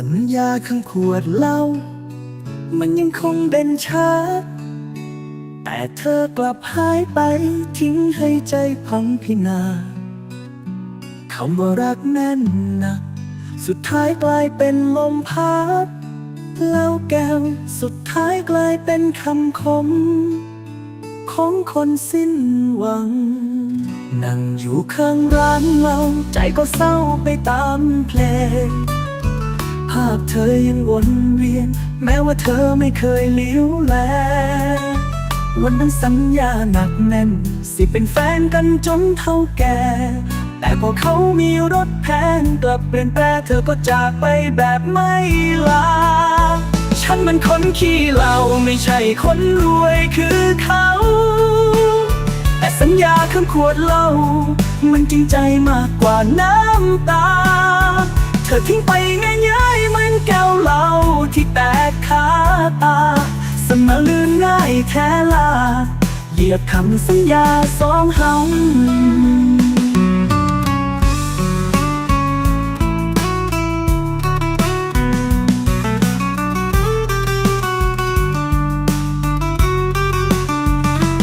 สัญญาข้างขวดเหล้ามันยังคงเด่นชัดแต่เธอกลับหายไปทิ้งให้ใจพังพินาศคำว่ารักแน่นหนัก สุดท้ายกลายเป็นลมพัดเหล้าแก้วสุดท้ายกลายเป็นคำคม ของคนสิ้นหวัง นั่งอยู่ข้างร้านเราใจก็เศร้าไปตามเพลงาพเธอยังวนเวียน แม้ว่าเธอไม่เคยเลี้ยวแล วันนั้นสัญญาหนักแน่น สิเป็นแฟนกันจนเท่าแก่ แต่พอเขามีรถแพงกลับเปลี่ยนแปลงเธอก็จากไปแบบไม่ลา ฉันมันคนขี้เหล้าไม่ใช่คนรวยคือเขา แต่สัญญาคำขวดเหล้ามันจริงใจมากกว่าน้ำตา เธอทิ้งไป ลืนง่ายแท้ลา เหยียบคำสัญญาสองเฮา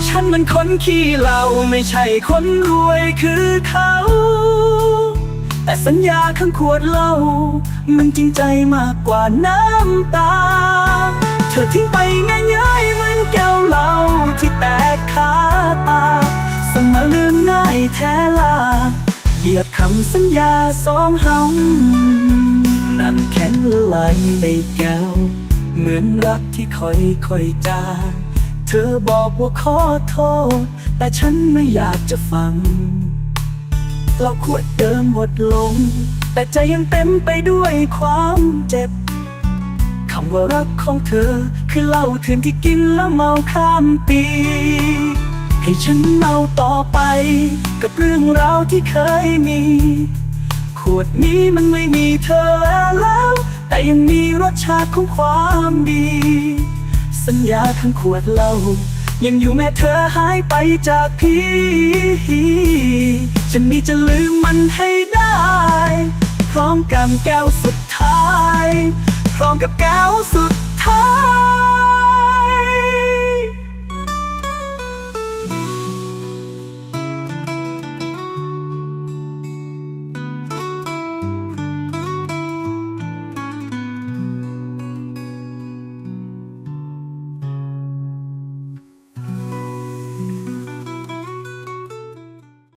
ฉันมันคนขี้เหล้าไม่ใช่คนรวยคือเขา แต่สัญญาข้างขวดเหล้ามันจริงใจมากกว่าน้ำตา เธอทิ้งไปง่ายๆเหมือนแก้วเหล้าที่แตกคาตาสมาลืมง่ายแท้ลาเหยียบคำสัญญาสองเฮานั่นแข็งไหลในแก้ว เหมือนรักที่ค่อยๆจางเธอบอกว่าขอโทษ แต่ฉันไม่อยากจะฟังเราขวดเดิมหมดลง แต่ใจยังเต็มไปด้วยความเจ็บ คำว่ารักของเธอ คือเหล้าเถื่อนที่กินแล้วเมาข้ามปี ให้ฉันเมาต่อไป กับเรื่องราวที่เคยมี ขวดนี้มันไม่มีเธอแล้ว แต่ยังมีรสชาติของความดี สัญญาข้างขวดเหล้ายังอยู่แม้เธอหายไปจากพี่ ฉันมีจะลืมมันให้ได้ พร้อมกับแก้วสุดท้าย พร้อมกับแก้วสุด